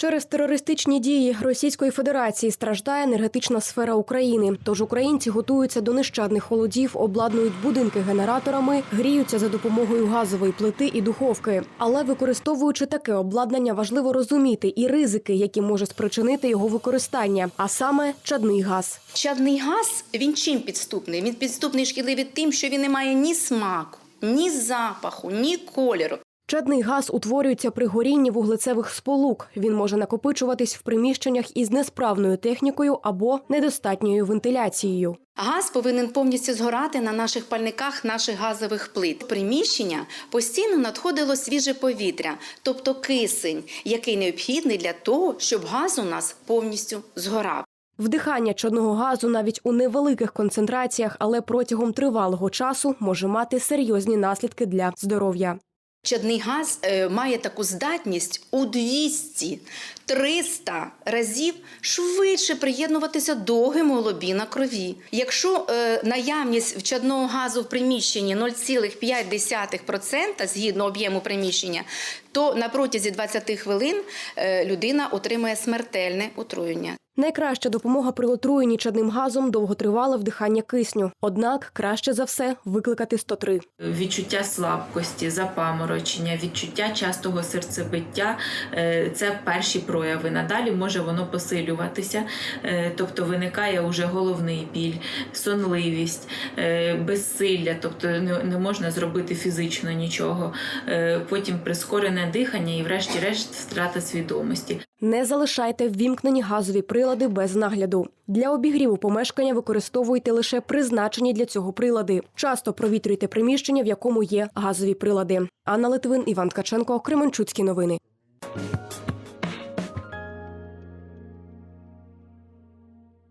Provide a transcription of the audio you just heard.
Через терористичні дії Російської Федерації страждає енергетична сфера України. Тож українці готуються до нещадних холодів, обладнують будинки генераторами, гріються за допомогою газової плити і духовки. Але використовуючи таке обладнання, важливо розуміти і ризики, які може спричинити його використання, а саме чадний газ. Чадний газ він чим підступний? Він підступний шкідливий тим, що він не має ні смаку, ні запаху, ні кольору. Чадний газ утворюється при горінні вуглецевих сполук. Він може накопичуватись в приміщеннях із несправною технікою або недостатньою вентиляцією. Газ повинен повністю згорати на наших пальниках наших газових плит. Приміщення постійно надходило свіже повітря, тобто кисень, який необхідний для того, щоб газ у нас повністю згорав. Вдихання чадного газу навіть у невеликих концентраціях, але протягом тривалого часу може мати серйозні наслідки для здоров'я. Чадний газ е, має таку здатність у 200-300 разів швидше приєднуватися до гемоглобіна крові. Якщо е, наявність чадного газу в приміщенні 0,5% згідно об'єму приміщення, то на протязі 20 хвилин е, людина отримає смертельне отруєння. Найкраща допомога при отруєнні чадним газом довготривале вдихання кисню. Однак краще за все викликати 103. Відчуття слабкості, запаморочення, відчуття частого серцебиття е, це перші прояви. Надалі може воно посилюватися, е, тобто виникає уже головний біль, сонливість, е, безсилля, тобто не можна зробити фізично нічого. Потім прискорене дихання і, врешті-решт, втрата свідомості. Не залишайте ввімкнені газові прилади без нагляду. Для обігріву помешкання використовуйте лише призначені для цього прилади. Часто провітрюйте приміщення, в якому є газові прилади. Анна Литвин, Іван Ткаченко, Кременчуцькі новини.